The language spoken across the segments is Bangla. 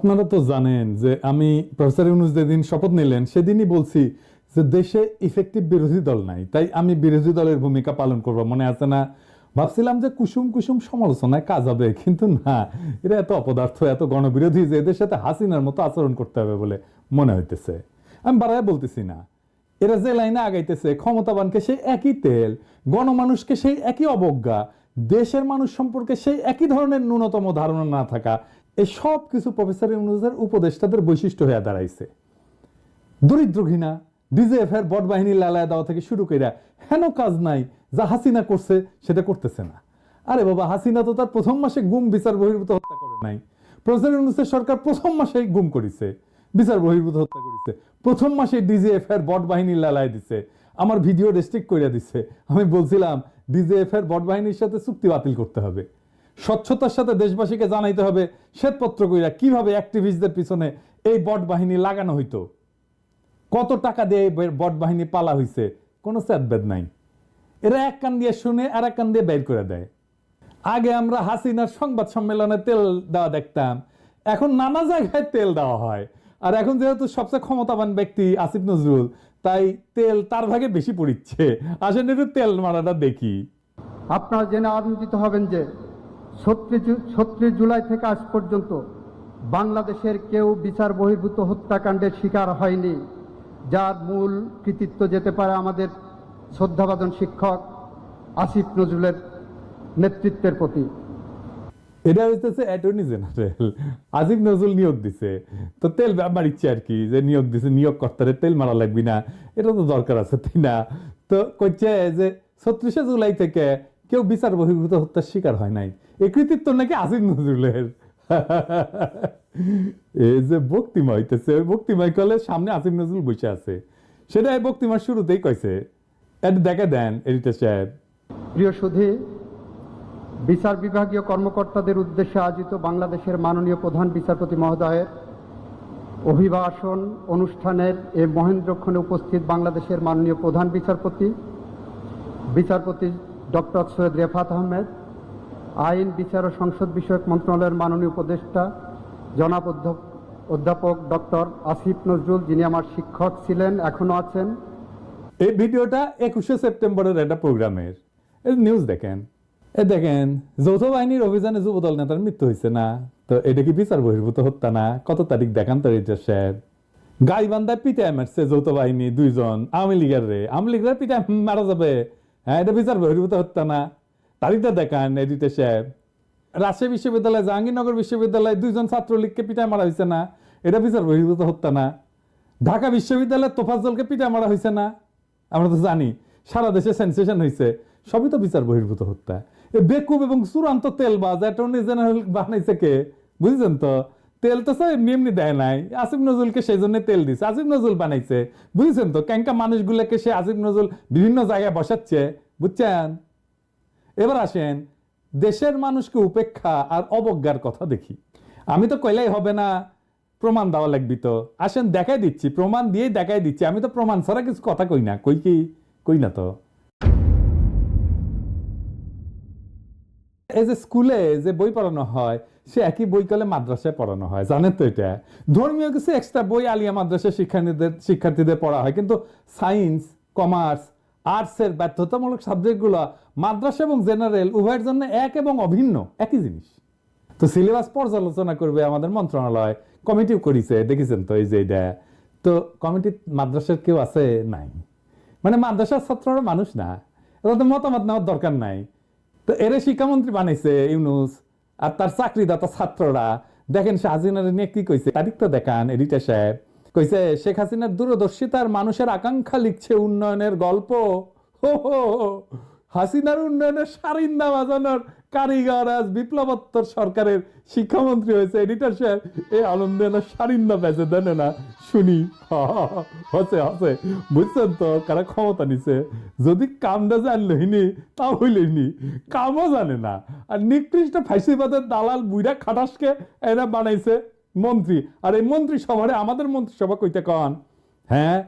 আপনারা তো জানেন যে আমি প্রফেসর ইউনুস যেদিন শপথ নিলেন, সেদিনই বলছি যে দেশে ইফেক্টিভ বিরোধী দল নাই। তাই আমি বিরোধী দলের ভূমিকা পালন করব, মনে আছে না? ভাবছিলাম যে কুসুম কুসুম সমালোচনায় কাজ হবে, কিন্তু না, এরা এত অপদার্থ, এত গণবিরোধী যে এদের সাথে হাসিনার মতো আচরণ করতে হবে বলে মনে হইতেছে। আমি বাড়ায় বলতেছি না, এরা যে লাইনে আগাইতেছে, ক্ষমতাবানকে সেই একই তেল, গণমানুষকে সেই একই অবজ্ঞা, দেশের মানুষ সম্পর্কে সেই একই ধরনের ন্যূনতম ধারণা না থাকা এই সব কিছু প্রফেসর ইউনুসের উপদেষ্টাদের বৈশিষ্ট্য হয়ে দাঁড়াইছে। দরিদ্র ঘৃণা ডিজেএফ এর বট বাহিনী লালায় দেওয়া থেকে শুরু করে হেন কাজ নাই, যা হাসিনা করছে সেটা করতেছে না। আরে বাবা, হাসিনা তো তার প্রথম মাসে গুম বিচার বহির্ভূত হত্যা করে নাই। প্রফেসর ইউনুসের সরকার প্রথম মাসেই গুম করেছে, বিচার বহির্ভূত হত্যা করেছে। প্রথম মাসে ডিজিএফ এর বট বাহিনী লালায় দিছে, আমার ভিডিও রেস্ট্রিক্ট করে দিছে। আমি বলছিলাম ডিজিএফ এর বট বাহিনীর সাথে চুক্তি বাতিল করতে হবে। স্বচ্ছতার সাথে দেশবাসীকে জানাইতে হবে শ্বেতপত্র কইরা কীভাবে অ্যাক্টিভিস্টদের পিছনে এই বট বাহিনী লাগানো হইতো। কত টাকা দিয়ে এই বট বাহিনী পালা হইছে, কোনো স্যাদবেদ নাই। এরা এক কান দিয়ে শুনে আর এক কান দিয়ে বের করে দেয়। আগে আমরা হাসিনার সংবাদ সম্মেলনে তেল দেওয়া দেখতাম, এখন নানা জায়গায় তেল দেওয়া হয়। আর এখন যেহেতু সবচেয়ে ক্ষমতাবান ব্যক্তি আসিফ নজরুল, তাই তেল তার ভাগে বেশি পড়িচ্ছে। আসেন একটু তেল মারাটা দেখি। আপনারা জেনে আনন্দিত হবেন যে ছত্রিশ জুলাই থেকে আজ পর্যন্ত বাংলাদেশের কেউ বিচার বহির্ভূত হত্যাকাণ্ডের শিকার হয়নি, যার মূল কৃতিত্ব যেতে পারে আমাদের শ্রদ্ধাভাজন শিক্ষক আসিফ নজরুলের নেতৃত্বের প্রতি। এটা হইতেছে অ্যাটর্নি জেনারেল আজিব নজরুল নিয়োগ দিছে। তো তেল মারিচ্ছে আর কি যে নিয়োগ দিছে নিয়োগ কর্তারে তেল মারা লাগবি না। এটা তো দরকার আছে, তাই না? তো কইছে যে ছত্রিশে জুলাই থেকে কেউ বিচার বহির্ভূত হত্যার শিকার হয় নাই। এই কৃতিত্ব নাকি আজিব নজরুলের? এই যে বক্তিমা হইতেছে, ওই বক্তিমাই কলে সামনে আসিফ নজরুল বসে আছে। সেটা এই বক্তিমার শুরুতেই কইছে। এটা দেখে দেন এডিটর সাহেব। প্রিয় সুধী, বিচার বিভাগীয় কর্মকর্তাদের উদ্দেশ্যে আয়োজিত বাংলাদেশের মাননীয় প্রধান বিচারপতি মহোদয়ের অভিভাষণ অনুষ্ঠানের এ মহেন্দ্রক্ষণে উপস্থিত বাংলাদেশের মাননীয় প্রধান বিচারপতি বিচারপতি ডক্টর সৈয়দ রেফাত আহমেদ, আইন, বিচার ও সংসদ বিষয়ক মন্ত্রণালয়ের মাননীয় উপদেষ্টা, জনাব অধ্যাপক ডক্টর আসিফ নজরুল, যিনি আমার শিক্ষক ছিলেন এখনও আছেন। এই ভিডিওটা একুশে সেপ্টেম্বরের একটা প্রোগ্রামের। নিউজ দেখেন। এ দেখেন, যৌথ বাহিনীর অভিযানে যুবদল নেতার মৃত্যু হয়েছে না? তো এটা কি বিচার বহির্ভূত হত্যা না? কত তারিখ দেখান তো এটা, স্যার? গাইবান্ধায় পিটায় মারছে যৌথ বাহিনী দুইজন। আওয়ামী লীগের রে। আওয়ামী লীগের পিটায় মারা যাবে। হ্যাঁ এটা বিচার বহির্ভূত হত্যা না। তারিখটা দেখান এডিটর সাহেব রাজশাহী বিশ্ববিদ্যালয়, জাহাঙ্গীরনগর বিশ্ববিদ্যালয়, দুইজন ছাত্রলীগকে পিটায় মারা হয়েছে না। এটা বিচার বহির্ভূত হত্যা না। ঢাকা বিশ্ববিদ্যালয়ের তোফাজ্জলকে পিটায় মারা হয়েছে না। আমরা তো জানি, সারা দেশে সেন্সেশন হয়েছে সবই তো বিচার বহির্ভূত হত্যা। বেকুব এবং চূড়ান্ত তেল বাজ, অ্যাটর্নি জেনারেল বানাইছে কে? বুঝছেন তো? তেল তো স্যার এমনি এমনি দেয় নাই। আসিফ নজরুলকে সেই জন্য তেল দিছে। আসিফ নজরুল বানাইছে। বুঝছেন তো? ক্যাঙ্কা মানুষগুলোকে সে আসিফ নজরুল বিভিন্ন জায়গায় বসাচ্ছে। বুঝছেন? এবার আসেন, দেশের মানুষকে উপেক্ষা আর অবজ্ঞার কথা দেখি। আমি তো কইলাই হবে না, প্রমাণ দেওয়া লাগবি তো। আসেন, দেখাই দিচ্ছি। প্রমাণ দিয়েই দেখাই দিচ্ছি। আমি তো প্রমাণ ছাড়া কিছু কথা কই না। কই কি? কই না তো। এই যে স্কুলে যে বই পড়ানো হয় সে একই বই কলে মাদ্রাসায় পড়ানো হয়, জানেন তো এটা? ধর্মীয় কিছু এক্সট্রা বই আলিয়া মাদ্রাসা শিক্ষার্থীদের শিক্ষার্থীদের পড়া হয়, কিন্তু সায়েন্স কমার্স আর্টসের ব্যর্থতামূলক সাবজেক্টগুলো মাদ্রাসা এবং জেনারেল উভয়ের জন্য এক এবং অভিন্ন, একই জিনিস। তো সিলেবাস পর্যালোচনা করবে আমাদের মন্ত্রণালয় কমিটিও করিছে, দেখেছেন তো এই যে এটা? তো কমিটি মাদ্রাসার কেউ আছে? নাই। মানে মাদ্রাসার ছাত্ররা মানুষ না এরা তো মতামত নেওয়ার দরকার নাই। তো এর শিক্ষামন্ত্রী বানাইছে, ইউনুস। আর তার চাকরিদাতা ছাত্ররা, দেখেন সে হাসিনার নিয়ে কি কইছে? তো দেখান এডিটার সাহেব। কইছে, শেখ হাসিনার দূরদর্শিতার মানুষের আকাঙ্ক্ষা লিখছে উন্নয়নের গল্প। হো হো। হাসিনার উন্নয়নের সারিন্দা বাজানোর কারিগর আজ বিপ্লবোত্তর সরকারের শিক্ষামন্ত্রী হয়েছে। এডিটার সাহেব, এই আনন্দে না সারিন্দা বেঁচে দেন না। শুনি হসে হসে। বুঝছেন তো, কারা ক্ষমতা নিছে? যদি কামটা জানলইনি তা হইলইনি কামও জানে না। আর নিকৃষ্ট ফাইসিবাদের দালাল বুইরা খাটাসকে এরা বানাইছে মন্ত্রী। আর এই মন্ত্রী সভারে আমাদের মন্ত্রিসভা কইতে কন? হ্যাঁ?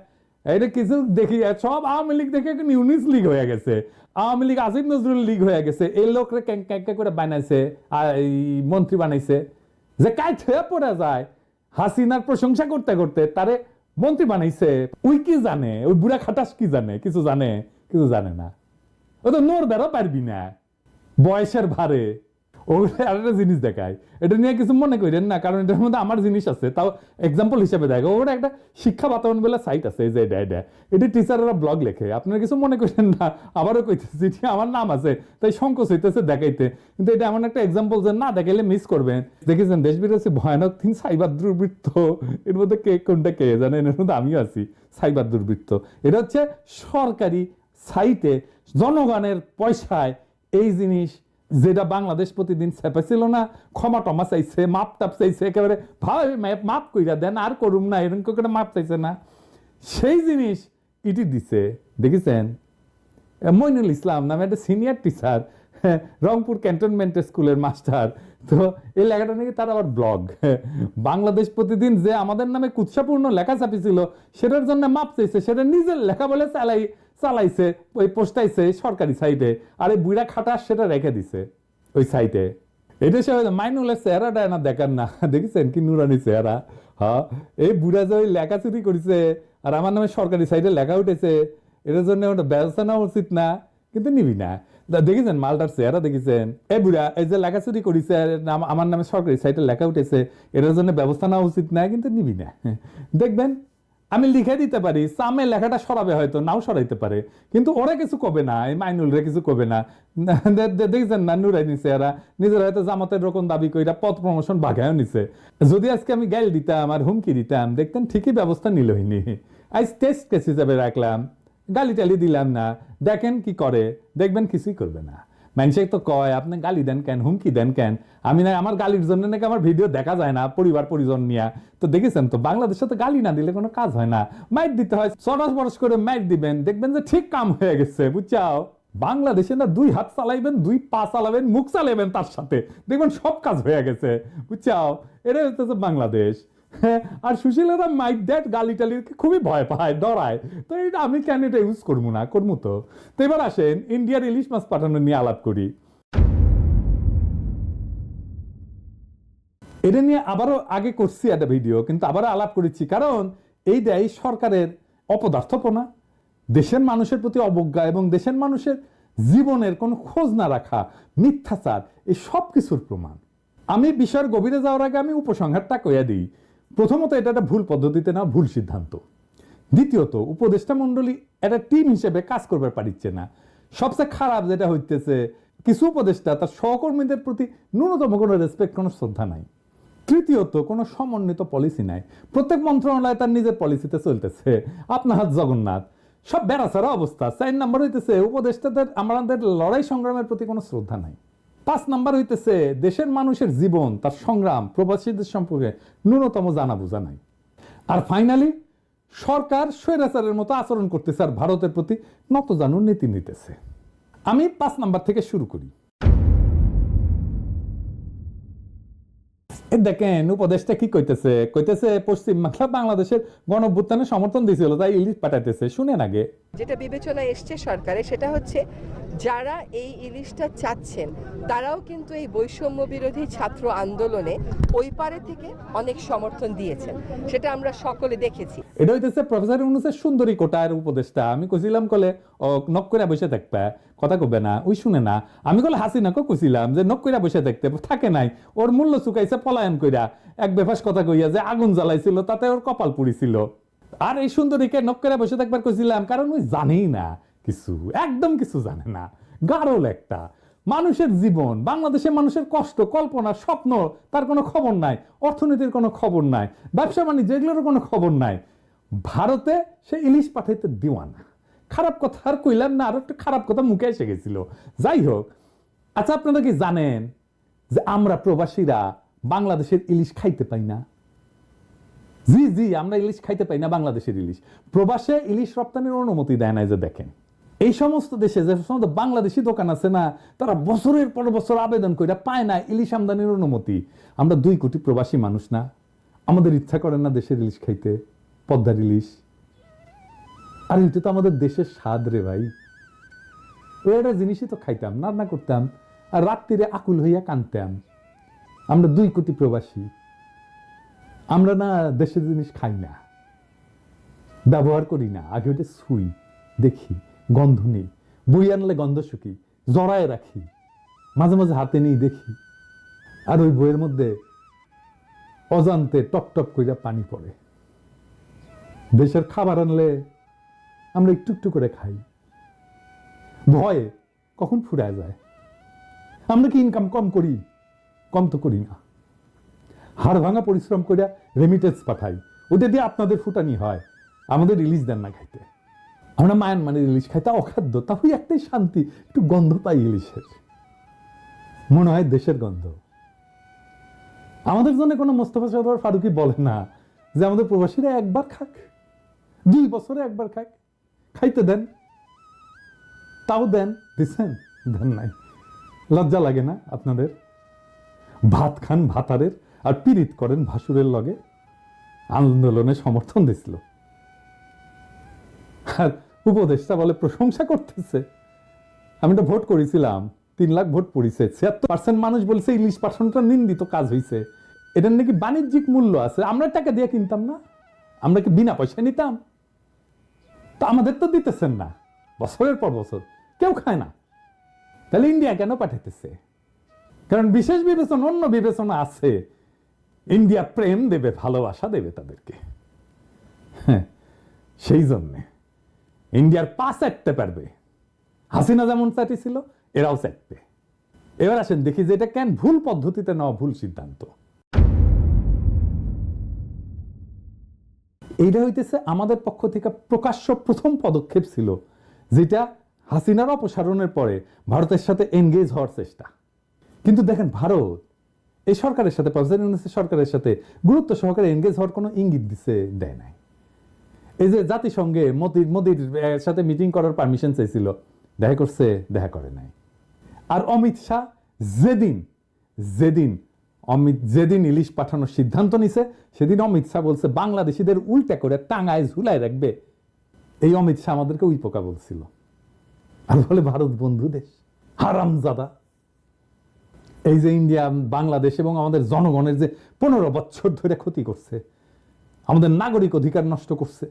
এটা কিছু দেখি সব আওয়ামী লীগ দেখে ইউনিস লীগ হয়ে গেছে। আওয়ামী লীগ আসিফ নজরুল লীগ হয়ে গেছে। এই লোকরা করে বানাইছে আর মন্ত্রী বানাইছে। যে কাজ হয়ে পড়ে যায় হাসিনার প্রশংসা করতে করতে তারে মন্ত্রী বানাইছে। ওই কি জানে? ওই বুড়া খাটাস কি জানে? কিছু জানে? কিছু জানে না। ও তো নোর বেরো পারবি না। বয়সের ভারে ওগুলো আরেকটা জিনিস দেখায়। এটা নিয়ে কিছু মনে করেন না, কারণ এটার মধ্যে আমার জিনিস আছে, তাও এক্সাম্পল হিসেবে দেখো ওটা একটা শিক্ষা বাতাবরণ বলে সাইট আছে যে এটা এটা। টিচাররা ব্লগ লেখে। আপনারা কিছু মনে করেন না, আবারও কইতেছি, এটি আমার নাম আছে, তাই সংকোচ হইতেছে দেখাইতে। কিন্তু এটা এমন একটা এক্সাম্পল যে না দেখাইলে মিস করবেন। দেখেছেন দেশ বিরোধী ভয়ানক তিন সাইবার দুর্বৃত্ত, এর মধ্যে কে কোনটা কে জানেন? এর মধ্যে আমিও আছি সাইবার দুর্বৃত্ত। এটা হচ্ছে সরকারি সাইটে জনগণের পয়সায় এই জিনিস যেটা বাংলাদেশ প্রতিদিন ছেপেছিল না, ক্ষমা টমা চাইছে, মাপ টাপ চাইছে, একেবারে ভাই, মাপ কইরা দেন, আর করুম না, এরকম করে মাপ চাইছে না। সেই জিনিস ইটি দিছে, দেখেছেন? মইনুল ইসলাম নামে একটা সিনিয়র টিচার রংপুর ক্যান্টনমেন্ট স্কুলের মাস্টার তো এই লেখাটা নাকি তার আবার ব্লগ বাংলাদেশ প্রতিদিন যে আমাদের নামে কুৎসাপূর্ণ লেখা ছাপিছিল সেটার জন্য মাপ চাইছে, সেটা নিজের লেখা বলে চালাই চালাইছে ওই পোস্টাইছে সরকারি সাইটে আর এই বুড়া খাটাস সেটা রেখে দিছে ওই সাইটে এটা সে মাইনুলের চেহারাটা না দেখান না। দেখেছেন কি নুরানি চেহারা? হ্যাঁ এই বুড়া যে ওই লেখা চুরি করেছে, আর আমার নামে সরকারি সাইটে লেখা উঠেছে, এটার জন্য ওটা ব্যবস্থা নেওয়া উচিত না, কিন্তু নিবি না। দেখেছেন মালটার চেহারা দেখেছেন? এই বুড়া এই যে লেখা চুরি করেছে আমার নামে সরকারি সাইটে লেখা উঠেছে, এটার জন্য ব্যবস্থা নেওয়া উচিত না, কিন্তু নিবি না। দেখবেন আমি লিখে দিতে পারি, সামে লেখাটা সরাবে হয়তো, নাও সরাইতে পারে। কিন্তু ওরা কিছু কবে না, এই মাইনুলরে কিছু কবে না। দেখছেন না, নুরাই নিছে এরা। নিজের হয়তো জামাতের রকম দাবি কইরা পথ প্রমোশন বাঘায়ও নিছে। যদি আজকে আমি গাইল দিতাম আর হুমকি দিতাম, দেখতেন ঠিকই ব্যবস্থা নিলইনি আজ টেস্ট কেস হিসাবে রাখলাম। গালি টালি দিলাম না। দেখেন কি করে, দেখবেন কিছুই করবে না। মানুষে তো কয়, আপনি গালি দেন কেন? হুমকি দেন কেন? আমি না আমার গালির জন্য নাকি আমার ভিডিও দেখা যায় না, পরিবার, পরিজন নিয়ে। তো দেখেছেন তো, বাংলাদেশে তো গালি না দিলে কোনো কাজ হয় না। মাইট দিতে হয় সরস বরস করে মাইট দিবেন। দেখবেন যে ঠিক কাম হয়ে গেছে, বুঝছাও? বাংলাদেশে না দুই হাত চালাইবেন, দুই পা চালাবেন, মুখ চালাইবেন তার সাথে। দেখবেন সব কাজ হয়ে গেছে, বুঝছাও? এটা হচ্ছে বাংলাদেশ। আর সুশীলেরা মাইক দ্যাট গালি টালি খুবই ভয় পায়, ডরায়। তো এটা আমি কেন এটা ইউজ করব না? করব তো। তো এবার আসেন ইন্ডিয়ার ইলিশ মাছ পাঠানো নিয়ে আলাপ করি। এটা নিয়ে আবারও আগে করছি একটা ভিডিও কিন্তু আবারও আলাপ করেছি। কারণ এইটাই সরকারের অপদার্থপনা। দেশের মানুষের প্রতি অবজ্ঞা এবং দেশের মানুষের জীবনের কোনো খোঁজ না রাখা, মিথ্যাচার, এই সব কিছুর প্রমাণ। আমি বিষয়ের গভীরে যাওয়ার আগে আমি উপসংহারটা কইয়া দিই। প্রথমত এটা একটা ভুল পদ্ধতিতে না, ভুল সিদ্ধান্ত। দ্বিতীয়ত, উপদেষ্টা মণ্ডলী একটা টিম হিসেবে কাজ করবার পারিচ্ছে না। সবচেয়ে খারাপ যেটা হইতেছে, কিছু উপদেষ্টা তার সহকর্মীদের প্রতি ন্যূনতম কোনো রেসপেক্ট কোনো শ্রদ্ধা নাই। তৃতীয়ত, কোনো সমন্বিত পলিসি নাই। প্রত্যেক মন্ত্রণালয় তার নিজের পলিসিতে চলতেছে। আপনার জগন্নাথ। সব বেড়াছাড়া অবস্থা। চার নাম্বার হইতেছে, উপদেষ্টাদের, আমাদের লড়াই সংগ্রামের প্রতি কোনো শ্রদ্ধা নাই। পাঁচ নাম্বার হইতেছে, দেশের মানুষের জীবন, তার সংগ্রাম, প্রবাসীদের সম্পর্কে ন্যূনতম জানা বোঝা নাই। আর ফাইনালি সরকার স্বৈরাচারের মতো আচরণ করতেছে আর ভারতের প্রতি নতজানু নীতি নিতেছে। আমি পাঁচ নাম্বার থেকে শুরু করি। দেখেন উপদেশটা কি কইতেছে? কইতেছে, পশ্চিম বাংলা, বাংলাদেশের গণভ্যুত্থানে সমর্থন দিয়েছিল তাই ইলিশ পাঠাইতেছে। শুনেন আগে। যেটা বিবেচনায় এসছে সরকারে, সেটা হচ্ছে যারা এই ইলিশটা চাচ্ছেন, তারাও কিন্তু এই বৈষম্য বিরোধী ছাত্র আন্দোলনে ওই পারে থেকে অনেক সমর্থন দিয়েছেন। সেটা আমরা সকলে দেখেছি। এটা হইতেছে প্রফেসর ইউনুসের সুন্দরী কোটার উপদেশটা আমি কইছিলাম কলে নক করে বসে থাকবে। কথা কবে না ওই শুনে না। আমি কলে হাসি হাসিনাকে কইছিলাম যে নক করে বসে থাকতে থাকে নাই। ওর মূল্য চুকাইছে পলায়ন কইরা। এক বেফাস কথা কইয়া যে আগুন জ্বালাইছিল, তাতে ওর কপাল পুড়িছিল। আর এই সুন্দরীকে নক করে বসে থাকবার কইছিলাম, কারণ ওই জানেই না কিছু, একদম কিছু জানে না। গারল একটা। মানুষের জীবন বাংলাদেশের মানুষের কষ্ট, কল্পনা, স্বপ্ন, তার কোনো খবর নাই, অর্থনীতির কোনো খবর নাই, ব্যবসা বাণিজ্য এগুলোর কোনো খবর নাই। ভারতে সে ইলিশ পাঠাইতে দিওয়ানা। খারাপ কথা আর কইলাম না, আর একটা খারাপ কথা মুখে এসে গেছিল। যাই হোক আচ্ছা আপনারা কি জানেন যে আমরা প্রবাসীরা বাংলাদেশের ইলিশ খাইতে পাই না? জি জি, আমরা ইলিশ খাইতে পাই না বাংলাদেশের ইলিশ। প্রবাসে ইলিশ রপ্তানির অনুমতি দেয় না যে দেখেন। এই সমস্ত দেশে যে সমস্ত বাংলাদেশি দোকান আছে না, তারা বছরের পর বছর আবেদন করে পায় না ইলিশ আমদানির অনুমতি। আমরা দুই কোটি প্রবাসী মানুষ না। আমাদের ইচ্ছা করে না দেশের ইলিশ খাইতে, পদ্মার ইলিশ। আর এটা তো আমাদের দেশের স্বাদ রে ভাই। ওই একটা জিনিসই তো খাইতাম, রান্না করতাম, আর রাত্রিরে আকুল হইয়া কানতাম। আমরা দুই কোটি প্রবাসী। আমরা না দেশের জিনিস খাই না। ব্যবহার করি না। আগে ওটা ছুই, দেখি। গন্ধ নেই। বই আনলে গন্ধ শুকি, জড়ায় রাখি, মাঝে মাঝে হাতে নিই দেখি। আর ওই বইয়ের মধ্যে অজান্তে টপ টপ করে পানি পড়ে। দেশের খাবার আনলে আমরা একটু একটু করে খাই। ভয়ে কখন ফুরায় যায়? আমরা কি ইনকাম কম করি? কম তো করি না। হাড় ভাঙা পরিশ্রম করে রেমিটেন্স পাঠাই। ওটা দিয়ে আপনাদের ফুটানি হয়। আমাদের রিলিজ দেন না খাইতে। আমরা মায়ান মানে ইলিশ খাইতে অখাদ্য তাহলে একটাই শান্তি, একটু গন্ধ পাই ইলিশের। মনে হয় দেশের গন্ধ। আমাদের জন্য কোনো মোস্তফা সরোয়ার ফারুকি বলে না যে আমাদের প্রবাসীরা একবার খাক, দুই বছরে একবার খাক। খাইতে দেন। তাও দেন দিচ্ছেন দেন নাই। লজ্জা লাগে না আপনাদের? ভাত খান ভাতারের আর পীড়িত করেন ভাসুরের লগে। আন্দোলনে সমর্থন দিছিল। আর উপদেষ্টা বলে প্রশংসা করতেছে। আমি তো ভোট করেছিলাম, তিন লাখ ভোট পড়েছে, ছিয়াত্তর পার্সেন্ট মানুষ বলছে ইলিশ পাঠানোটা নিন্দিত কাজ হয়েছে এটার নাকি বাণিজ্যিক মূল্য আছে, আমরা টাকা দিয়ে কিনতাম না, আমরা কি বিনা পয়সায় নিতাম? তা আমাদের তো দিতেছেন না, বছরের পর বছর, কেউ খায় না। তাহলে ইন্ডিয়া কেন পাঠাইতেছে? কারণ বিশেষ বিবেচনা, অন্য বিবেচনা আছে। ইন্ডিয়া প্রেম দেবে, ভালোবাসা দেবে তাদেরকে। হ্যাঁ সেই জন্যে। ইন্ডিয়ার পা চাটতে পারবে। হাসিনা যেমন চাটিছিল এরাও চাটবে এবার আসেন, দেখি যে এটা কেন ভুল পদ্ধতিতে নেওয়া ভুল সিদ্ধান্ত। এইটা হইতেছে আমাদের পক্ষ থেকে প্রকাশ্য প্রথম পদক্ষেপ ছিল, যেটা হাসিনার অপসারণের পরে ভারতের সাথে এনগেজ হওয়ার চেষ্টা। কিন্তু দেখেন, ভারত এই সরকারের সাথে প্রেসিডেন্ট সরকারের সাথে গুরুত্ব সহকারে এনগেজ হওয়ার কোনো ইঙ্গিত দিছে, দেয় নাই। এই যে জাতিসংঘে মোদির মোদির সাথে মিটিং করার পারমিশন চাইছিল। দেখা করছে, দেখা করে নাই। আর অমিত শাহ যেদিন যেদিন, অমিত, যেদিন ইলিশ পাঠানোর সিদ্ধান্ত নিছে, সেদিন অমিত শাহ বলছে, বাংলাদেশিদের উল্টা করে টাঙায় ঝুলায় রাখবে। এই অমিত শাহ আমাদেরকে উই পোকা বলছিল। আর বলে, ভারত বন্ধু দেশ, হারামজাদা। এই যে ইন্ডিয়া, বাংলাদেশ এবং আমাদের জনগণের যে পনেরো বছর ধরে ক্ষতি করছে আমাদের নাগরিক অধিকার নষ্ট করছে।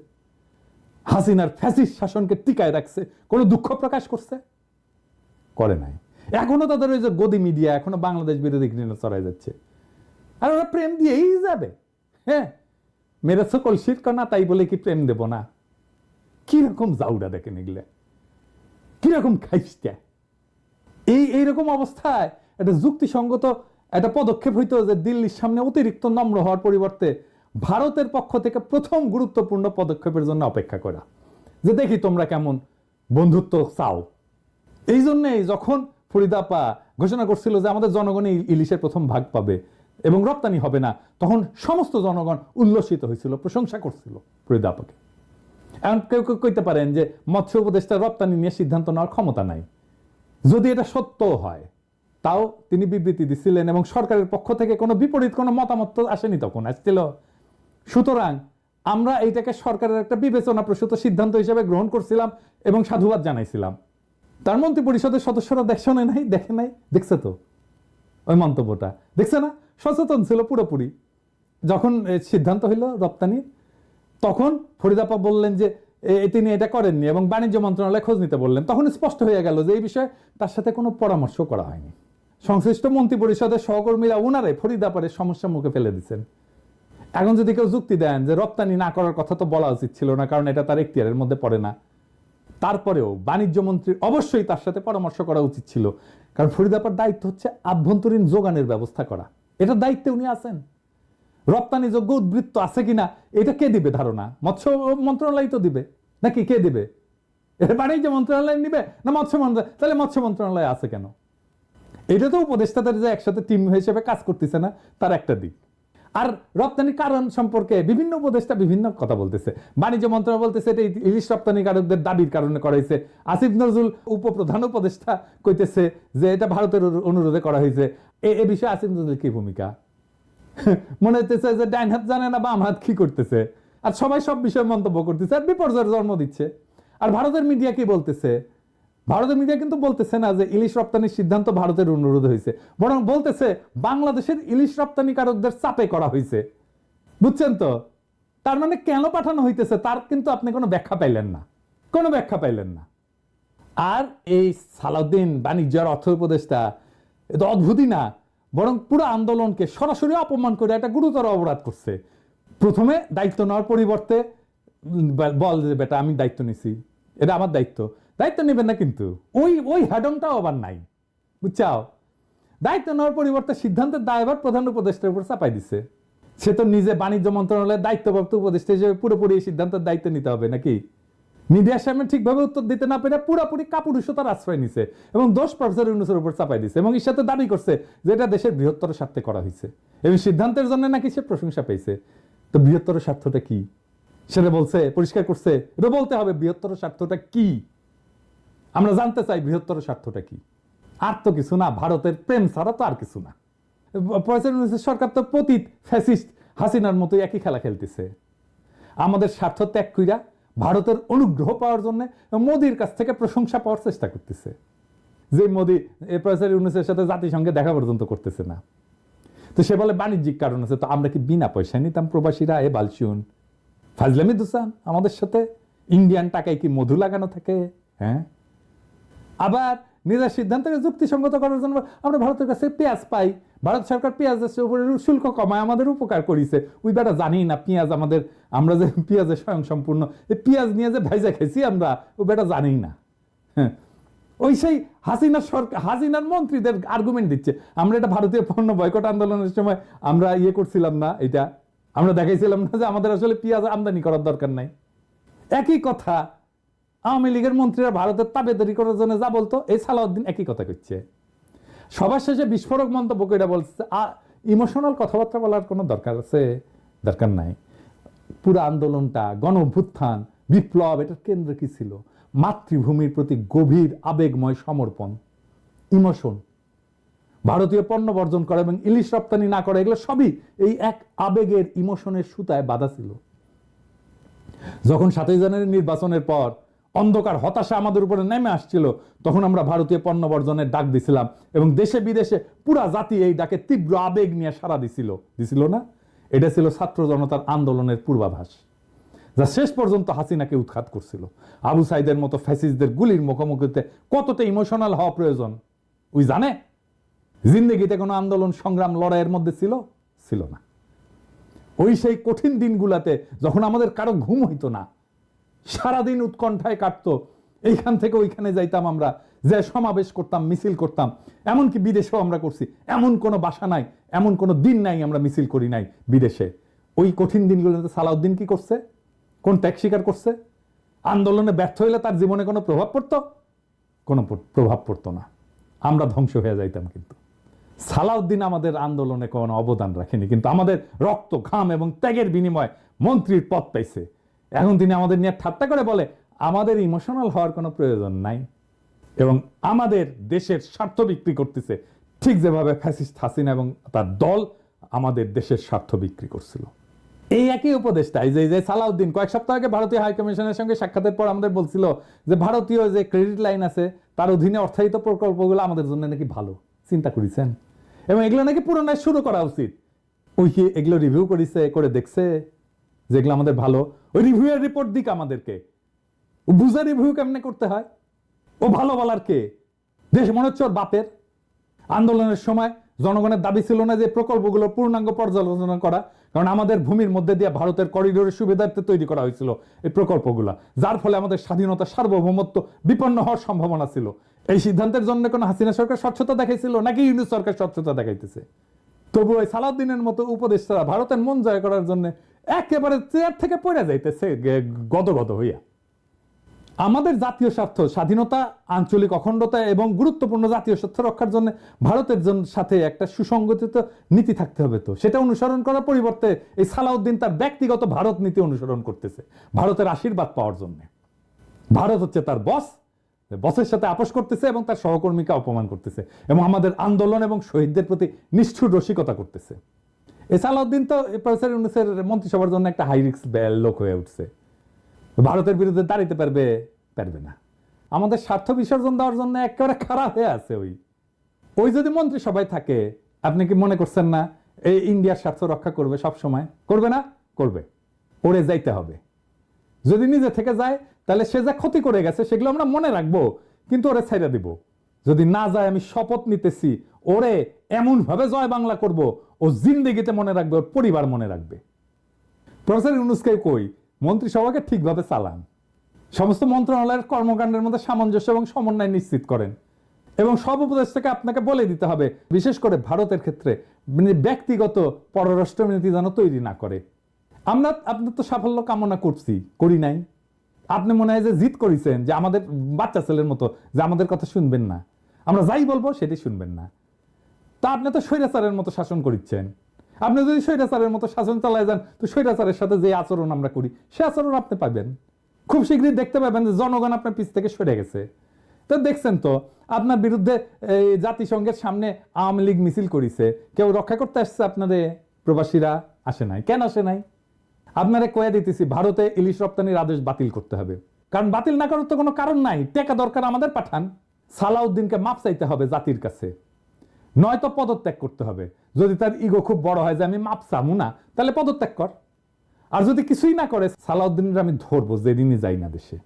হাসিনার ফ্যাসিস্ট শাসনকে টিকায় রাখছে। কোনো দুঃখ প্রকাশ করছে? করে নাই। এখনও তাদের ওই যে গদি মিডিয়া, এখনও বাংলাদেশ বিরোধী ঘৃণা চড়াই যাচ্ছে। আর ওরা প্রেম দিয়েই যাবে। হ্যাঁ মেরে সকল শীত না তাই বলে কি প্রেম দেব না? কীরকম জাউডা দেখেন এগুলা? কীরকম খাইস্টা এই, এইরকম অবস্থায় একটা যুক্তিসঙ্গত একটা পদক্ষেপ হইতো যে দিল্লির সামনে অতিরিক্ত নম্র হওয়ার পরিবর্তে ভারতের পক্ষ থেকে প্রথম গুরুত্বপূর্ণ পদক্ষেপের জন্য অপেক্ষা করা। যে দেখি তোমরা কেমন বন্ধুত্ব চাও। এই জন্যেই যখন ফরিদাপা ঘোষণা করছিল যে আমাদের জনগণ এই ইলিশের প্রথম ভাগ পাবে এবং রপ্তানি হবে না, তখন সমস্ত জনগণ উল্লসিত হয়েছিল, প্রশংসা করছিল ফরিদাপাকে এখন কেউ কেউ কইতে পারেন যে মৎস্য উপদেষ্টা রপ্তানি নিয়ে সিদ্ধান্ত নেওয়ার ক্ষমতা নাই। যদি এটা সত্য হয়, তাও তিনি বিবৃতি দিছিলেন এবং সরকারের পক্ষ থেকে কোনো বিপরীত কোনো মতামত আসেনি তখন, আসছিল সুতরাং আমরা এইটাকে সরকারের একটা বিবেচনা প্রসূত সিদ্ধান্ত হিসেবে গ্রহণ করছিলাম এবং সাধুবাদ জানাইছিলাম। তার মন্ত্রী পরিষদের সদস্যরা দেখছে নাই? দেখে নাই? দেখছে তো? ওই মন্তব্যটা। দেখছে না? সচেতন ছিল পুরোপুরি। যখন সিদ্ধান্ত হইল রপ্তানির তখন ফরিদাপা বললেন যে তিনি এটা করেননি এবং বাণিজ্য মন্ত্রণালয় খোঁজ নিতে বললেন। তখন স্পষ্ট হয়ে গেল যে এই বিষয়ে তার সাথে কোনো পরামর্শ করা হয়নি। সংশ্লিষ্ট মন্ত্রী পরিষদের সহকর্মীরা উনারে ফরিদাপারের সমস্যার মুখে ফেলে দিচ্ছেন। এখন যদি কেউ যুক্তি দেন যে রপ্তানি না করার কথা তো বলা উচিত ছিল না, কারণ এটা তার এখতিয়ারের মধ্যে পড়ে না। তারপরেও বাণিজ্য মন্ত্রী অবশ্যই তার সাথে পরামর্শ করা উচিত ছিল, কারণ ফরিদাপার দায়িত্ব হচ্ছে আভ্যন্তরীণ যোগানের ব্যবস্থা করা। এটা দায়িত্বে উনি আছেন। রপ্তানি যোগ্য উদ্বৃত্ত আছে কিনা, এটা কে দিবে ধারণা? মৎস্য মন্ত্রণালয় তো দিবে। নাকি কে দিবে? এটা বাণিজ্য মন্ত্রণালয় নিবে না মৎস্য মন্ত্রণালয়? তাহলে মৎস্য মন্ত্রণালয় আছে কেন? এটা তো উপদেষ্টাদের যে একসাথে টিম হিসেবে কাজ করতেছে না, তার একটা দিক। আর রপ্তানির কারণ সম্পর্কে বিভিন্ন উপদেষ্টা বিভিন্ন কথা বলতেছে। বাণিজ্য মন্ত্রণালয় বলতেছে এটা ইলিশ রপ্তানিকারকদের দাবির কারণে করাইছে আসিফ নজরুল উপপ্রধান উপদেষ্টা কইতেছে যে এটা ভারতের অনুরোধে করা হয়েছে। এ বিষয়ে আসিফ নজরুল কি ভূমিকা? মনে হইতেছে যে ডাইন হাত জানে না, বাম হাত কি করতেছে? আর সবাই সব বিষয়ে মন্তব্য করতেছে, আর বিপর্যয়ের জন্ম দিচ্ছে। আর ভারতের মিডিয়া কি বলতেছে? ভারতের মিডিয়া কিন্তু বলতেছে না যে ইলিশ রপ্তানির সিদ্ধান্ত ভারতের অনুরোধ হয়েছে, বরং বলতেছে বাংলাদেশের ইলিশ রপ্তানিকারকদের চাপে করা হয়েছে। বুঝছেন তো? তার মানে কেন পাঠানো হইতেছে তার কিন্তু আপনি কোনো ব্যাখ্যা পাইলেন না। কোনো ব্যাখ্যা পাইলেন না। আর এই সালাউদ্দিন বাণিজ্য আর অর্থ উপদেষ্টা তো অদ্ভুতই না, বরং পুরো আন্দোলনকে সরাসরি অপমান করে একটা গুরুতর অপরাধ করছে। প্রথমে দায়িত্ব নেওয়ার পরিবর্তে বল যে, বেটা, আমি দায়িত্ব নিছি। এটা আমার দায়িত্ব। দায়িত্ব নেবেন না কিন্তু। ওই ওই হ্যাডমটাও আবার নাই। বুঝছাও? দায়িত্ব নেওয়ার পরিবর্তে সিদ্ধান্তের দায়ভার প্রধান উপদেষ্টার উপর চাপাই দিছে। সে তো নিজে বাণিজ্য মন্ত্রণালয়ের দায়িত্বপ্রাপ্ত উপদেষ্টা হিসেবে পুরোপুরি এই সিদ্ধান্তের দায়িত্ব নিতে হবে নাকি? মিডিয়ার সামনে ঠিকভাবে উত্তর দিতে না পেরে পুরোপুরি কাপুরুষতার আশ্রয় নিছে এবং দোষ প্রফেসর ইউনুসের উপর চাপাই দিছে এবং এর সাথে দাবি করছে যে এটা দেশের বৃহত্তর স্বার্থে করা হয়েছে। এবং সিদ্ধান্তের জন্য নাকি সে প্রশংসা পেয়েছে। তো বৃহত্তর স্বার্থটা কি? সেটা বলছে, পরিষ্কার করছে, এটা বলতে হবে বৃহত্তর স্বার্থটা কি? আমরা জানতে চাই বৃহত্তর স্বার্থটা কি। আর তো কিছু না, ভারতের প্রেম ছাড়া তো আর কিছু না। প্রফেসর সরকার তো পতীত, ফ্যাসিস্ট, হাসিনার মতো একই খেলা খেলতেছে। আমাদের স্বার্থ ত্যাগ কইরা ভারতের অনুগ্রহ পাওয়ার জন্য মোদির কাছ থেকে প্রশংসা পাওয়ার চেষ্টা করতেছে। যে মোদি প্রফেসর ইউনুসের সাথে জাতিসংঘে দেখা পর্যন্ত করতেছে না। তো সে বলে বাণিজ্যিক কারণ আছে, তো আমরা কি বিনা পয়সায় নিতাম প্রবাসীরা? এ বালসিউন। ফাজলামি দুসান, আমাদের সাথে। ইন্ডিয়ান টাকায় কি মধু লাগানো থাকে? হ্যাঁ? আবার নিজের সিদ্ধান্তকে যুক্তিসঙ্গত করার জন্য আমরা ভারতের কাছে পেঁয়াজ পাই। ভারত সরকার পেঁয়াজের উপরে শুল্ক কমায়, আমাদের উপকার করিছে। ওই বেটা জানি না, পেঁয়াজ আমাদের আমরা যে পেঁয়াজে স্বয়ং সম্পূর্ণ এই পেঁয়াজ নিয়ে যে ভাইজা খেয়েছি আমরা ওই বেটা জানি না। হ্যাঁ। ওই সেই হাসিনার সরকার হাসিনার মন্ত্রীদের আর্গুমেন্ট দিচ্ছে। আমরা এটা ভারতীয় পণ্য বয়কট আন্দোলনের সময় আমরা ইয়ে করছিলাম না এটা। আমরা দেখাইছিলাম না যে আমাদের আসলে পেঁয়াজ আমদানি করার দরকার নাই। একই কথা আওয়ামী লীগের মন্ত্রীরা ভারতের তাবেদারি করার জন্য যা বলতো, এই সালাউদ্দিন একই কথা করছে সবার শেষে বিস্ফোরক মন্তব্য করে বলছে আর ইমোশনাল কথাবার্তা বলার কোনো দরকার আছে? দরকার নাই। পুরো আন্দোলনটা গণ অভ্যুত্থান বিপ্লব, এটার কেন্দ্র কি ছিল? মাতৃভূমির প্রতি গভীর আবেগময় সমর্পণ ইমোশন ভারতীয় পণ্য বর্জন করা এবং ইলিশ রপ্তানি না করা, এগুলো সবই এই এক আবেগের ইমোশনের সুতায় বাধা ছিল। যখন সাতই জানুয়ারি নির্বাচনের পর অন্ধকার, হতাশা আমাদের উপরে নেমে আসছিল। তখন আমরা ভারতীয় পণ্য বর্জনের ডাক দিছিলাম এবং দেশে বিদেশে পুরা জাতি এই ডাকে তীব্র আবেগ নিয়ে সারা দিছিল। দিছিল না? এটা ছিল ছাত্র জনতার আন্দোলনের পূর্বাভাস। যা শেষ পর্যন্ত হাসিনাকে উৎখাত করছিল। আবু সাইদের মতো ফ্যাসিস্টদের গুলির মুখোমুখিতে কতটা ইমোশনাল হওয়া প্রয়োজন? ওই জানে? জিন্দগিতে কোনো আন্দোলন, সংগ্রাম, লড়াইয়ের মধ্যে ছিল? ছিল না। ওই সেই কঠিন দিনগুলাতে যখন আমাদের কারও ঘুম হইতো না সারাদিন উৎকণ্ঠায় কাটতো। এইখান থেকে ওইখানে যাইতাম আমরা। যে সমাবেশ করতাম, মিছিল করতাম। এমনকি বিদেশেও আমরা করছি। এমন কোনো বাসা নাই, এমন কোনো দিন নাই আমরা মিছিল করি নাই বিদেশে। ওই কঠিন দিনগুলোতে সালাউদ্দিন কি করছে? কোন ত্যাগ স্বীকার করছে? আন্দোলনে ব্যর্থ হইলে তার জীবনে কোনো প্রভাব পড়তো? কোনো প্রভাব পড়তো না। আমরা ধ্বংস হয়ে যাইতাম কিন্তু। সালাউদ্দিন আমাদের আন্দোলনে কোনো অবদান রাখেনি, কিন্তু আমাদের রক্ত, ঘাম এবং ত্যাগের বিনিময়ে মন্ত্রীর পদ পাইছে। এখন তিনি আমাদের নিয়ে ঠাট্টা করে বলে, আমাদের ইমোশনাল হওয়ার কোনো প্রয়োজন নাই। এবং আমাদের দেশের স্বার্থ বিক্রি করতেছে। ঠিক যেভাবে ফ্যাসিস্ট হাসিনা এবং তার দল আমাদের দেশের স্বার্থ বিক্রি করছিল। এই একই উপদেষ্টা এই যে যে সালাউদ্দিন কয়েক সপ্তাহ আগে ভারতীয় হাই কমিশনের সঙ্গে সাক্ষাতের পর আমাদের বলছিল যে, ভারতীয় যে ক্রেডিট লাইন আছে, তার অধীনে অর্থায়িত প্রকল্পগুলো আমাদের জন্য নাকি ভালো। চিন্তা করেছেন? এবং এগুলো নাকি পুনরায় শুরু করা উচিত। ওই কি এগুলো রিভিউ করেছে, করে দেখছে? যেগুলো আমাদের ভালো, ওই রিভিউয়ের রিপোর্ট দিক আমাদেরকে। ও বুঝে রিভিউ কেমনে করতে হয়? ও ভালো বলার কে? দেশ মনে হচ্ছে ওর বাপের। আন্দোলনের সময় জনগণের দাবি ছিল না যে প্রকল্পগুলো পূর্ণাঙ্গ পর্যালোচনা করা, কারণ আমাদের ভূমির মধ্যে দিয়ে ভারতের করিডোরের সুবিধার্থে তৈরি করা হয়েছিল এই প্রকল্পগুলো, যার ফলে আমাদের স্বাধীনতা, সার্বভৌমত্ব বিপন্ন হওয়ার সম্ভাবনা ছিল। এই সিদ্ধান্তের জন্য কোনো হাসিনা সরকার স্বচ্ছতা দেখাইছিল নাকি ইউনিট সরকার স্বচ্ছতা দেখাইতেছে? তবু ওই সালাউদ্দিনের মতো উপদেষ্টারা ভারতের মন জয় করার জন্য একেবারে চেয়ার থেকে পড়ে যাইতেছে গদগদ হইয়া। আমাদের জাতীয় স্বার্থ, স্বাধীনতা, আঞ্চলিক অখণ্ডতা এবং গুরুত্বপূর্ণ জাতীয় স্বার্থ রক্ষার জন্য ভারতের জন- সাথে একটা সুসংগঠিত নীতি থাকতে হবে তো। সেটা অনুসরণ করার পরিবর্তে এই সালাউদ্দিন তার ব্যক্তিগত ভারত নীতি অনুসরণ করতেছে, ভারতের আশীর্বাদ পাওয়ার জন্য। ভারত হচ্ছে তার বস বসের সাথে আপোষ করতেছে এবং তার সহকর্মীকে অপমান করতেছে এবং আমাদের আন্দোলন এবং শহীদদের প্রতি নিষ্ঠুর রসিকতা করতেছে। সালাউদ্দিন তো প্রফেসর ইউনুসের মন্ত্রিসভার জন্য একটা হাই রিক্স লোক হয়ে উঠছে। ভারতের বিরুদ্ধে দাঁড়াইতে পারবে পারবে না। আমাদের স্বার্থ বিসর্জন দেওয়ার জন্য একেবারে খারাপ হয়ে আছে ওই। ওই যদি মন্ত্রিসভায় থাকে, আপনি কি মনে করছেন না, এই ইন্ডিয়ার স্বার্থ রক্ষা করবে সব সময়? করবে না? করবে। ওরে যাইতে হবে। যদি নিজে থেকে যায়, তাহলে সে যা ক্ষতি করে গেছে, সেগুলো আমরা মনে রাখব, কিন্তু ওরে ছাইরা দিব। যদি না যায় আমি শপথ নিতেছি, ওরে এমন ভাবে জয় বাংলা করব, ও জিন্দেগিতে মনে রাখবে, ওর পরিবার মনে রাখবে। প্রফেসর ইউনুসকে কই? মন্ত্রিসভাকে ঠিকভাবে চালান। সমস্ত মন্ত্রণালয়ের কর্মকাণ্ডের মধ্যে সামঞ্জস্য এবং সমন্বয় নিশ্চিত করেন। এবং সব উপদেষ্টাকে আপনাকে বলে দিতে হবে, বিশেষ করে ভারতের ক্ষেত্রে মানে ব্যক্তিগত পররাষ্ট্রনীতি যেন তৈরি না করে। আমরা আপনার তো সাফল্য কামনা করছি, করি নাই। আপনি মনে হয় যে জিত করেছেন, যে আমাদের বাচ্চা ছেলের মতো, যে আমাদের কথা শুনবেন না। আমরা যাই বলব, সেটি শুনবেন না। তা আপনি তো স্বৈরাচারের মতো শাসন করিচ্ছেন। আপনি যদি স্বৈরাচারের মতো শাসন চালায় যান, তো স্বৈরাচারের সাথে যে আচরণ আমরা করি, সে আচরণ আপনি পাবেন। খুব শীঘ্রই দেখতে পাবেন যে জনগণ আপনার পিছ থেকে সরে গেছে। তো দেখছেন তো, আপনার বিরুদ্ধে, এই জাতিসংঘের সামনে আওয়ামী লীগ মিছিল করেছে। কেউ রক্ষা করতে আসছে আপনাদের প্রবাসীরা, আসে নাই। কেন আসে নাই? আপনারে কয়ে দিতেছি, ভারতে ইলিশ রপ্তানির আদেশ বাতিল করতে হবে। কারণ বাতিল না করার তো কোনো কারণ নাই। টাকা দরকার আমাদের পাঠান। সালাউদ্দিনকে মাপ চাইতে হবে জাতির কাছে। নয়তো পদত্যাগ করতে হবে। যদি তার ইগো খুব বড় হয় যে আমি মাপ চামু না, তাহলে পদত্যাগ কর। আর যদি কিছুই না করে সালাউদ্দিনের আমি ধরবো যেদিনই যাই না দেশে।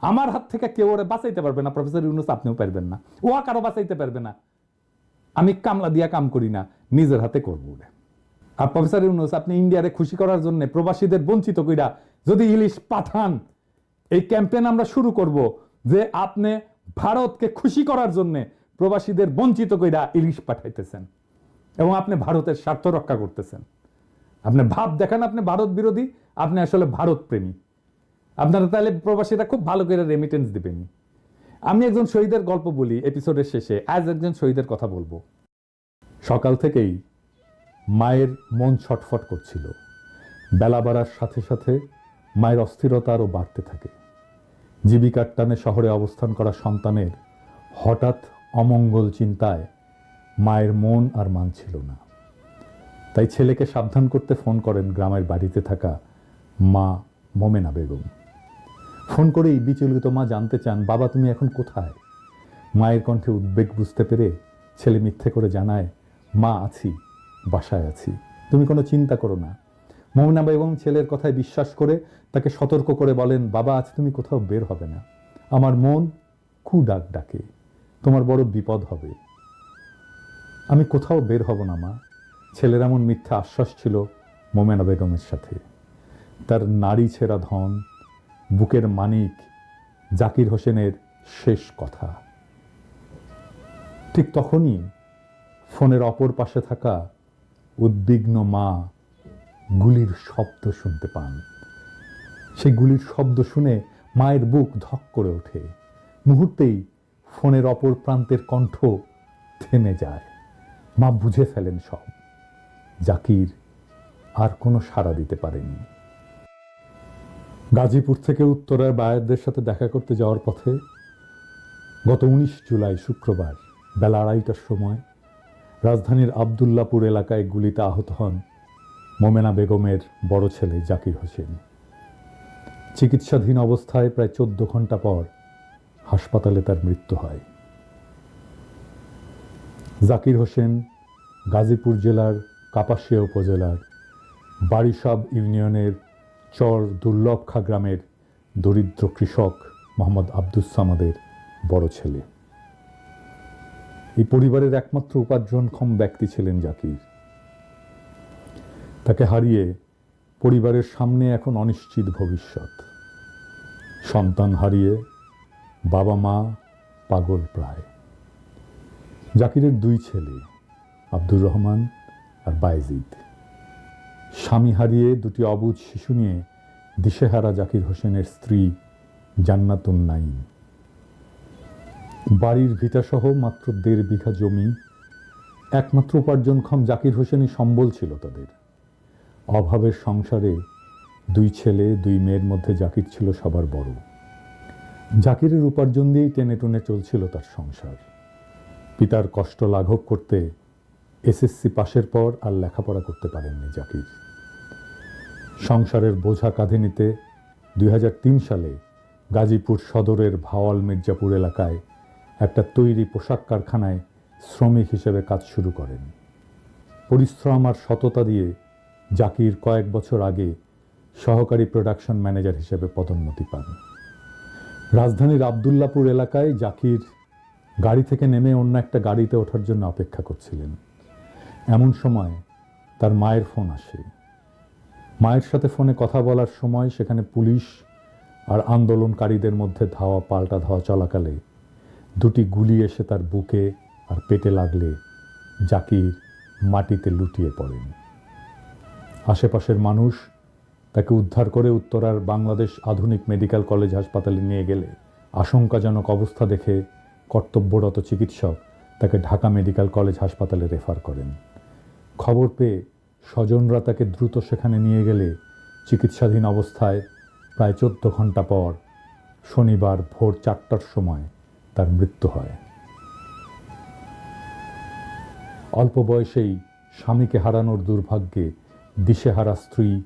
আমার হাত থেকে কেউ ওরে বাঁচাইতে পারবে না, প্রফেসর ইউনুস আপনিও পারবেন না। ও কারও বাঁচাইতে পারবে না। আমি কামলা দিয়া কাম করি না, নিজের হাতে করব ওরে। আর প্রফেসর ইউনুস, আপনি ইন্ডিয়ারে খুশি করার জন্য প্রবাসীদের বঞ্চিত কইরা যদি ইলিশ পাঠান, এই ক্যাম্পেন আমরা শুরু করব যে আপনি ভারতকে খুশি করার জন্য প্রবাসীদের বঞ্চিত কইরা ইলিশ পাঠাইতেছেন। এবং আপনি ভারতের স্বার্থ রক্ষা করতেছেন। আপনি ভাব দেখান, আপনি ভারত বিরোধী, আপনি আসলে ভারত প্রেমী। আপনারা তাহলে প্রবাসীরা খুব ভালো করে রেমিটেন্স দিবেনি। আমি একজন শহীদের গল্প বলি এপিসোডের শেষে, আজ একজন শহীদের কথা বলব। সকাল থেকেই মায়ের মন ছটফট করছিল। বেলা বাড়ার সাথে সাথে মায়ের অস্থিরতা আরও বাড়তে থাকে। জীবিকার টানে শহরে অবস্থান করা সন্তানের হঠাৎ অমঙ্গল চিন্তায় মায়ের মন আর মানছিল না। তাই ছেলেকে সাবধান করতে ফোন করেন গ্রামের বাড়িতে থাকা মা মোমেনা বেগম। ফোন করেই বিচলিত মা জানতে চান, বাবা, তুমি এখন কোথায়? মায়ের কণ্ঠে উদ্বেগ বুঝতে পেরে ছেলে মিথ্যে করে জানায়, মা, আছি, বাসায় আছি। তুমি কোনো চিন্তা করো না। মোমেনা বেগম ছেলের কথায় বিশ্বাস করে তাকে সতর্ক করে বলেন, বাবা, আজ তুমি কোথাও বের হবে না। আমার মন কু ডাক। ডাকে তোমার বড় বিপদ হবে। আমি কোথাও বের হব না, মা। ছেলের এমন মিথ্যা আশ্বাস ছিল মোমেনা বেগমের সাথে। তার নারী ছেঁড়া ধন, বুকের মানিক, জাকির হোসেনের শেষ কথা। ঠিক তখনই ফোনের অপর পাশে থাকা উদ্বিগ্ন মা গুলির শব্দ শুনতে পান। সেই গুলির শব্দ শুনে মায়ের বুক ধক করে ওঠে। মুহূর্তেই ফোনের অপর প্রান্তের কণ্ঠ থেমে যায়। মা বুঝে ফেলেন সব। জাকির আর কোনো সাড়া দিতে পারেনি। গাজীপুর থেকে উত্তরার বায়ারদের সাথে দেখা করতে যাওয়ার পথে গত উনিশ জুলাই শুক্রবার বেলা আড়াইটার সময় রাজধানীর আবদুল্লাপুর এলাকায় গুলিতে আহত হন মোমেনা বেগমের বড় ছেলে জাকির হোসেন। চিকিৎসাধীন অবস্থায় প্রায় চোদ্দ ঘণ্টা পর হাসপাতালে তার মৃত্যু হয়। জাকির হোসেন গাজীপুর জেলার কাপাসিয়া উপজেলার বারিসাব ইউনিয়নের চর দুর্লভখা গ্রামের দরিদ্র কৃষক মোহাম্মদ আব্দুস সামাদের বড় ছেলে। এই পরিবারের একমাত্র উপার্জনক্ষম ব্যক্তি ছিলেন জাকির। তাকে হারিয়ে পরিবারের সামনে এখন অনিশ্চিত ভবিষ্যৎ। সন্তান হারিয়ে বাবা মা পাগল প্রায়। জাকিরের দুই ছেলে, আব্দুর রহমান আর বাইজিদ। স্বামী হারিয়ে দুটি অবুজ শিশু নিয়ে দিশেহারা জাকির হোসেনের স্ত্রী জান্নাতুন নাইম বাড়ির ভিটাসহ মাত্র দেড় বিঘা জমি, একমাত্র উপার্জনক্ষম জাকির হোসেনই সম্বল ছিল তাদের। অভাবের সংসারে দুই ছেলে, দুই মেয়ের মধ্যে জাকির ছিল সবার বড়। জাকিরের উপার্জন দিয়েই টেনে টুনে চলছিল তার সংসার। পিতার কষ্ট লাঘব করতে এসএসসি পাশের পর আর লেখাপড়া করতে পারেননি জাকির। সংসারের বোঝা কাঁধে নিতে দুই হাজার তিন সালে গাজীপুর সদরের ভাওয়াল মির্জাপুর এলাকায় একটা তৈরি পোশাক কারখানায় শ্রমিক হিসেবে কাজ শুরু করেন। পরিশ্রম আর সততা দিয়ে জাকির কয়েক বছর আগে সহকারী প্রোডাকশন ম্যানেজার হিসেবে পদোন্নতি পান। রাজধানীর আবদুল্লাপুর এলাকায় জাকির গাড়ি থেকে নেমে অন্য একটা গাড়িতে ওঠার জন্য অপেক্ষা করছিলেন। এমন সময় তার মায়ের ফোন আসে। মায়ের সাথে ফোনে কথা বলার সময় সেখানে পুলিশ আর আন্দোলনকারীদের মধ্যে ধাওয়া পাল্টা ধাওয়া চলাকালে দুটি গুলি এসে তার বুকে আর পেটে লাগলে জাকির মাটিতে লুটিয়ে পড়েন। আশেপাশের মানুষ তাকে উদ্ধার করে উত্তরার বাংলাদেশ আধুনিক মেডিকেল কলেজ হাসপাতালে নিয়ে গেলে আশঙ্কাজনক অবস্থা দেখে কর্তব্যরত চিকিৎসক তাকে ঢাকা মেডিকেল কলেজ হাসপাতালে রেফার করেন। খবর পেয়ে স্বজনরা তাকে দ্রুত সেখানে নিয়ে গেলে চিকিৎসাধীন অবস্থায় প্রায় চোদ্দ ঘণ্টা পর শনিবার ভোর চারটার সময় তার মৃত্যু হয়। অল্প বয়সেই স্বামীকে হারানোর দুর্ভাগ্যে দিশেহারা স্ত্রী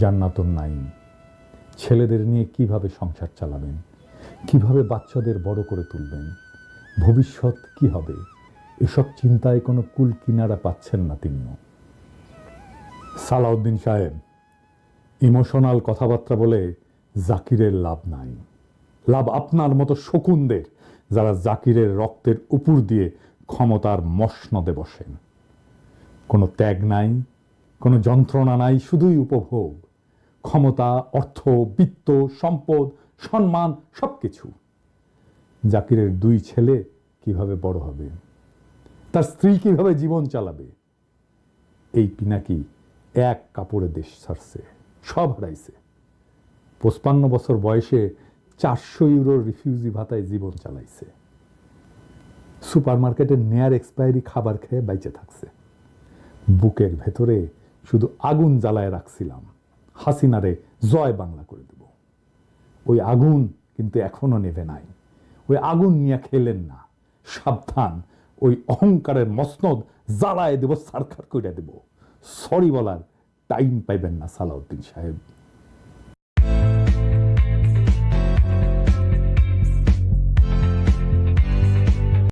জান্নাতুন নাইম ছেলেদের নিয়ে কীভাবে সংসার চালাবেন? কীভাবে বাচ্চাদের বড় করে তুলবেন? ভবিষ্যৎ কি হবে? এসব চিন্তায় কোনো কুল কিনারা পাচ্ছেন না তিনিও সালাউদ্দিন সাহেব, ইমোশনাল কথাবার্তা বলে জাকিরের লাভ নাই। লাভ আপনার মতো শকুনদের যারা জাকিরের রক্তের উপর দিয়ে ক্ষমতার মসনদে বসেন। কোনো ত্যাগ নাই কোনো যন্ত্রণা নাই, শুধুই উপভোগ। ক্ষমতা, অর্থ, বিত্ত, সম্পদ, সম্মান সব কিছু জাকিরের দুই ছেলে কীভাবে বড় হবে? তার স্ত্রী কীভাবে জীবন চালাবে? এই পিনাকি এক কাপড়ে দেশ ছাড়ছে, সব হারাইছে। পঁচপান্ন বছর বয়সে চারশো ইউরোর রিফিউজি ভাতায় জীবন চালাইছে। সুপার মার্কেটের নেয়ার এক্সপায়ারি খাবার খেয়ে বাইচে থাকছে। বুকের ভেতরে শুধু আগুন জ্বালায় রাখছিলাম। হাসিনারে জয় বাংলা করে দেব। ওই আগুন কিন্তু এখনও নেবে নাই। ওই আগুন নিয়ে খেলেন না। সাবধান, ওই অহংকারের মসনদ জ্বালায় দেব, সারখার করে দেব। সরি বলার টাইম পাইবেন না সালাউদ্দিন সাহেব।